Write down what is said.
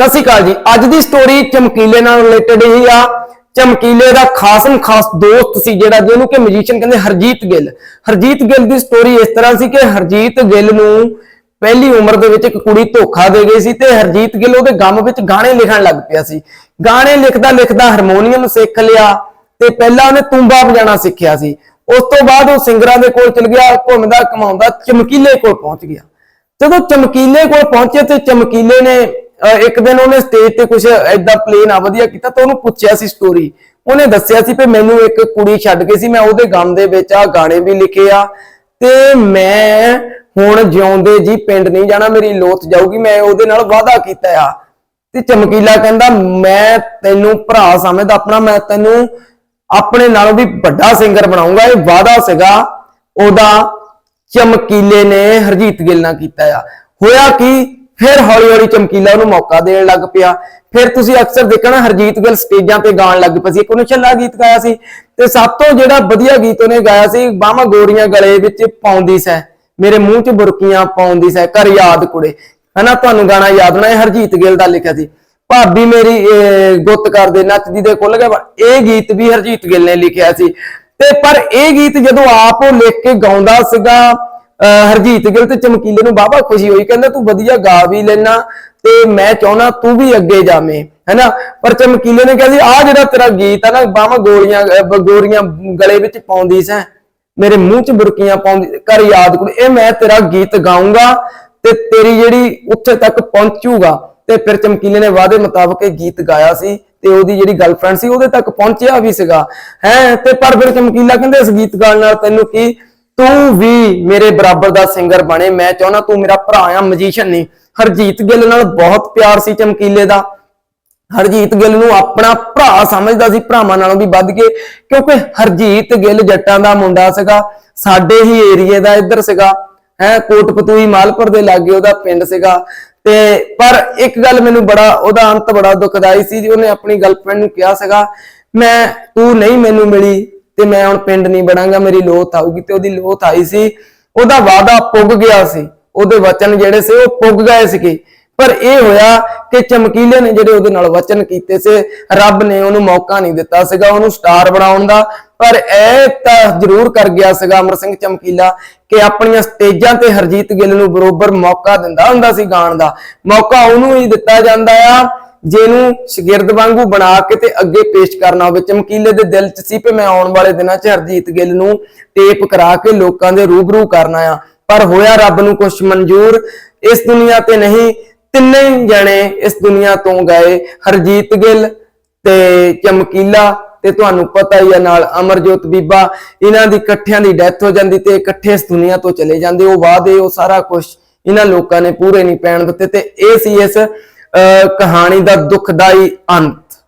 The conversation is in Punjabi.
ਸਤਿ ਸ਼੍ਰੀ ਅਕਾਲ ਜੀ। ਅੱਜ ਦੀ ਸਟੋਰੀ ਚਮਕੀਲੇ ਨਾਲ ਰਿਲੇਟਡ ਹੀ ਆ। ਚਮਕੀਲੇ ਦਾ ਖਾਸਮ ਖਾਸ ਦੋਸਤ ਸੀ ਜਿਹੜਾ ਜਿਹਨੂੰ ਕਿ ਮੈਜੀਸ਼ੀਅਨ ਕਹਿੰਦੇ ਹਰਜੀਤ ਗਿੱਲ। ਹਰਜੀਤ ਗਿੱਲ ਦੀ ਸਟੋਰੀ ਇਸ ਤਰ੍ਹਾਂ ਸੀ ਕਿ ਹਰਜੀਤ ਗਿੱਲ ਨੂੰ ਪਹਿਲੀ ਉਮਰ ਦੇ ਵਿੱਚ ਇੱਕ ਕੁੜੀ ਧੋਖਾ ਦੇ ਗਈ ਸੀ ਤੇ ਹਰਜੀਤ ਗਿੱਲ ਉਹਦੇ ਗਮ ਵਿੱਚ ਗਾਣੇ ਲਿਖਣ ਲੱਗ ਪਿਆ ਸੀ। ਗਾਣੇ ਲਿਖਦਾ ਲਿਖਦਾ ਹਾਰਮੋਨੀਅਮ ਸਿੱਖ ਲਿਆ ਤੇ ਪਹਿਲਾਂ ਉਹਨੇ ਤੂੰਬਾ ਵਜਾਉਣਾ ਸਿੱਖਿਆ ਸੀ। ਉਸ ਤੋਂ ਬਾਅਦ ਉਹ ਸਿੰਗਰਾਂ ਦੇ ਕੋਲ ਚਲ ਗਿਆ, ਘੁੰਮਦਾ ਕਮਾਉਂਦਾ ਚਮਕੀਲੇ ਕੋਲ ਪਹੁੰਚ ਗਿਆ। ਜਦੋਂ ਚਮਕੀਲੇ ਕੋਲ ਪਹੁੰਚੇ ਤੇ ਚਮਕੀਲੇ ਨੇ ਇੱਕ ਦਿਨ ਉਹਨੇ ਸਟੇਜ ਤੇ ਕੁਝ ਐਦਾਂ ਪਲੇ ਨਾ ਵਧੀਆ ਕੀਤਾ ਤਾਂ ਉਹਨੂੰ ਪੁੱਛਿਆ ਸੀ ਸਟੋਰੀ ਉਹਨੇ ਦੱਸਿਆ ਸੀ ਕਿ ਮੈਨੂੰ ਇੱਕ ਕੁੜੀ ਛੱਡ ਗਈ ਸੀ, ਮੈਂ ਉਹਦੇ ਗਮ ਦੇ ਵਿੱਚ ਆ, ਗਾਣੇ ਵੀ ਲਿਖੇ ਆ ਤੇ ਮੈਂ ਹੁਣ ਜਿਉਂਦੇ ਜੀ ਪਿੰਡ ਨਹੀਂ ਜਾਣਾ, ਮੇਰੀ ਲੋਥ ਜਾਊਗੀ, ਮੈਂ ਉਹਦੇ ਨਾਲ ਵਾਅਦਾ ਕੀਤਾ ਆ। ਤੇ ਚਮਕੀਲਾ ਕਹਿੰਦਾ, ਮੈਂ ਤੈਨੂੰ ਭਰਾ ਸਮਝਦਾ ਆਪਣਾ, ਮੈਂ ਤੈਨੂੰ ਆਪਣੇ ਨਾਲੋਂ ਵੀ ਵੱਡਾ ਸਿੰਗਰ ਬਣਾਉਂਗਾ। ਇਹ ਵਾਅਦਾ ਸੀਗਾ, ਉਹਦਾ ਚਮਕੀਲੇ ਨੇ ਹਰਜੀਤ ਗਿੱਲ ਨਾਲ ਕੀਤਾ ਆ। ਹੋਇਆ ਕਿ? ਫਿਰ ਹੌਲੀ ਹੌਲੀ ਚਮਕੀਲਾ ਉਹਨੂੰ ਮੌਕਾ ਦੇਣ ਲੱਗ ਪਿਆ। ਫਿਰ ਤੁਸੀਂ ਅਕਸਰ ਦੇਖਣਾ ਹਰਜੀਤ ਗਿੱਲ ਸਟੇਜਾਂ ਤੇ ਗਾਣ ਲੱਗ ਪਈ ਸੀ। ਇੱਕ ਉਹਨੇ ਛੱਲਾ ਗੀਤ ਗਾਇਆ ਸੀ ਤੇ ਸਭ ਤੋਂ ਜਿਹੜਾ ਵਧੀਆ ਗੀਤ ਉਹਨੇ ਗਾਇਆ ਸੀ ਬਾਹਾਂ ਗੋਰੀਆਂ ਗਲੇ ਵਿੱਚ ਪਾਉਂਦੀ ਸੈ ਮੇਰੇ ਮੂੰਹ 'ਚ ਬੁਰਕੀਆਂ ਪਾਉਂਦੀ ਸੈ ਕਰ ਯਾਦ ਕੁੜੇ। ਹਨਾ ਤੁਹਾਨੂੰ ਗਾਣਾ ਯਾਦ ਹੋਣਾ ਇਹ ਹਰਜੀਤ ਗਿੱਲ ਦਾ ਲਿਖਿਆ ਸੀ। ਭਾਬੀ ਮੇਰੀ ਅਹ, ਗੁੱਤ ਕਰਦੇ ਨੱਚਦੀ ਦੇ ਖੁੱਲ ਗਿਆ ਇਹ ਗੀਤ ਵੀ ਹਰਜੀਤ ਗਿੱਲ ਨੇ ਲਿਖਿਆ ਸੀ। ਤੇ ਪਰ ਇਹ ਗੀਤ ਜਦੋਂ ਆਪ ਉਹ ਲਿਖ ਕੇ ਗਾਉਂਦਾ ਸੀਗਾ ਹਰਜੀਤ ਗਿੱਲ ਤੇ ਚਮਕੀਲੇ ਨੂੰ ਬਾਬਾ ਖੁਸ਼ੀ ਹੋਈ, ਕਹਿੰਦਾ ਤੂੰ ਵਧੀਆ ਗਾ ਵੀ ਲੈਣਾ ਤੇ ਮੈਂ ਚਾਹਣਾ ਤੂੰ ਵੀ ਅੱਗੇ ਜਾਵੇਂ, ਹੈਨਾ? ਪਰ ਚਮਕੀਲੇ ਨੇ ਕਿਹਾ ਸੀ ਆ ਜਿਹੜਾ ਤੇਰਾ ਗੀਤ ਆ ਨਾ ਬਾਹਾਂ ਗੋਲੀਆਂ ਗੋਰੀਆਂ ਗਲੇ ਵਿੱਚ ਪਾਉਂਦੀ ਸੈਂ, ਮੇਰੇ ਮੂੰਹ 'ਚ ਬੁਰਕੀਆਂ ਪਾਉਂਦੀ ਕਰ ਯਾਦ ਕੁੜੀ ਇਹ ਮੈਂ ਤੇਰਾ ਗੀਤ ਗਾਉਂਗਾ ਤੇ ਤੇਰੀ ਜਿਹੜੀ ਉੱਥੇ ਤੱਕ ਪਹੁੰਚੂਗਾ। ਤੇ ਫਿਰ ਚਮਕੀਲੇ ਨੇ ਵਾਅਦੇ ਮੁਤਾਬਕ ਇਹ ਗੀਤ ਗਾਇਆ ਸੀ ਤੇ ਉਹਦੀ ਜਿਹੜੀ ਗਰਲਫ੍ਰੈਂਡ ਸੀ ਉਹਦੇ ਤੱਕ ਪਹੁੰਚਿਆ ਵੀ ਸੀਗਾ, ਹੈ? ਤੇ ਪਰ ਫਿਰ ਚਮਕੀਲਾ ਕਹਿੰਦੇ ਇਸ ਗੀਤ ਗਾਣ ਨਾਲ ਤੈਨੂੰ ਕੀ ਤੂੰ ਵੀ ਮੇਰੇ ਬਰਾਬਰ ਦਾ ਸਿੰਗਰ ਬਣੇ। ਮੈਂ ਚਾਹਣਾ ਤੂੰ ਮੇਰਾ ਭਰਾ ਆ ਮੈਜੀਸ਼ੀਅਨ ਨਹੀਂ ਹਰਜੀਤ ਗਿੱਲ ਨਾਲ ਬਹੁਤ ਪਿਆਰ ਸੀ ਚਮਕੀਲੇ ਦਾ। ਹਰਜੀਤ ਗਿੱਲ ਨੂੰ ਆਪਣਾ ਭਰਾ ਸਮਝਦਾ ਸੀ, ਭਰਾਵਾਂ ਨਾਲੋਂ ਵੀ ਵੱਧ ਕੇ, ਕਿਉਂਕਿ ਹਰਜੀਤ ਗਿੱਲ ਜੱਟਾਂ ਦਾ ਮੁੰਡਾ ਸੀਗਾ। ਸਾਡੇ ਹੀ ਏਰੀਏ ਦਾ ਇੱਧਰ ਸੀਗਾ। ਹੈ ਕੋਟਪਤੂਈ ਮਾਲਪੁਰ ਦੇ ਲਾਗੇ ਉਹਦਾ ਪਿੰਡ ਸੀਗਾ। ਤੇ ਪਰ ਇੱਕ ਗੱਲ ਮੈਨੂੰ ਬੜਾ, ਉਹਦਾ ਅੰਤ ਬੜਾ ਦੁਖਦਾਈ ਸੀ ਜੀ ਉਹਨੇ ਆਪਣੀ ਗਰਲਫ੍ਰੈਂਡ ਨੂੰ ਕਿਹਾ ਸੀਗਾ, ਮੈਂ, ਤੂੰ ਨਹੀਂ ਮੈਨੂੰ ਮਿਲੀ। ਤੇ ਮੈਂ ਹੁਣ ਪਿੰਡ ਨਹੀਂ ਬਣਾਂਗਾ, ਮੇਰੀ ਲੋਥ ਆਊਗੀ ਤੇ ਉਹਦੀ ਲੋਥ ਆਈ ਸੀ, ਉਹਦਾ ਵਾਅਦਾ ਪੁੱਗ ਗਿਆ ਸੀ, ਉਹਦੇ ਵਚਨ ਜਿਹੜੇ ਸੀ ਉਹ ਪੁੱਗ ਗਏ ਸੀਗੇ। ਪਰ ਇਹ ਹੋਇਆ ਕਿ ਚਮਕੀਲੇ ਨੇ ਜਿਹੜੇ ਉਹਦੇ ਨਾਲ ਵਚਨ ਕੀਤੇ ਸੀ, ਰੱਬ ਨੇ ਉਹਨੂੰ ਮੌਕਾ ਨਹੀਂ ਦਿੱਤਾ ਸੀਗਾ ਉਹਨੂੰ ਸਟਾਰ ਬਣਾਉਣ ਦਾ। ਪਰ ਇਹ ਤਾਂ ਜ਼ਰੂਰ ਕਰ ਗਿਆ ਸੀਗਾ ਅਮਰ ਸਿੰਘ ਚਮਕੀਲਾ ਕਿ ਆਪਣੀਆਂ ਸਟੇਜਾਂ ਤੇ ਹਰਜੀਤ ਗਿੱਲ ਨੂੰ ਬਰੋਬਰ ਮੌਕਾ ਦਿੰਦਾ ਹੁੰਦਾ ਸੀ ਗਾਣ ਦਾ। ਮੌਕਾ ਉਹਨੂੰ ਹੀ ਦਿੱਤਾ ਜਾਂਦਾ ਆ। ਜਿਹਨੂੰ ਸ਼ਗਿਰਦ ਵਾਂਗੂ ਬਣਾ ਕੇ ਤੇ ਅੱਗੇ ਪੇਸ਼ ਕਰਨਾ ਹੋਵੇ, ਚਮਕੀਲੇ ਦੇ ਦਿਲ 'ਚ ਸੀ ਕਿ ਮੈਂ ਆਉਣ ਵਾਲੇ ਦਿਨਾਂ 'ਚ ਹਰਜੀਤ ਗਿੱਲ ਨੂੰ ਟੇਪ ਕਰਾ ਕੇ ਲੋਕਾਂ ਦੇ ਰੂਬਰੂ ਕਰਨਾ ਆ। ਪਰ ਹੋਇਆ ਰੱਬ ਨੂੰ ਕੁਝ ਮਨਜ਼ੂਰ, ਇਸ ਦੁਨੀਆ ਤੇ ਨਹੀਂ, ਤਿੰਨੇ ਜਣੇ ਇਸ ਦੁਨੀਆ ਤੋਂ ਗਏ। ਹਰਜੀਤ ਗਿੱਲ ਤੇ ਚਮਕੀਲਾ ਤੇ ਤੁਹਾਨੂੰ ਪਤਾ ਹੀ ਹੈ ਨਾਲ ਅਮਰਜੋਤ ਬੀਬਾ, ਇਹਨਾਂ ਦੀ ਇਕੱਠਿਆਂ ਦੀ ਡੈਥ ਹੋ ਜਾਂਦੀ ਤੇ ਇਕੱਠੇ ਇਸ ਦੁਨੀਆ ਤੋਂ ਚਲੇ ਜਾਂਦੇ। ਉਹ ਵਾਅਦੇ, ਉਹ ਸਾਰਾ ਕੁਝ ਇਹਨਾਂ ਲੋਕਾਂ ਨੇ ਪੂਰੇ ਨਹੀਂ ਪੈਣ ਦਿੱਤੇ ਤੇ ਇਹ ਸੀ ਇਸ ਕਹਾਣੀ ਦਾ ਦੁਖਦਾਈ ਅੰਤ।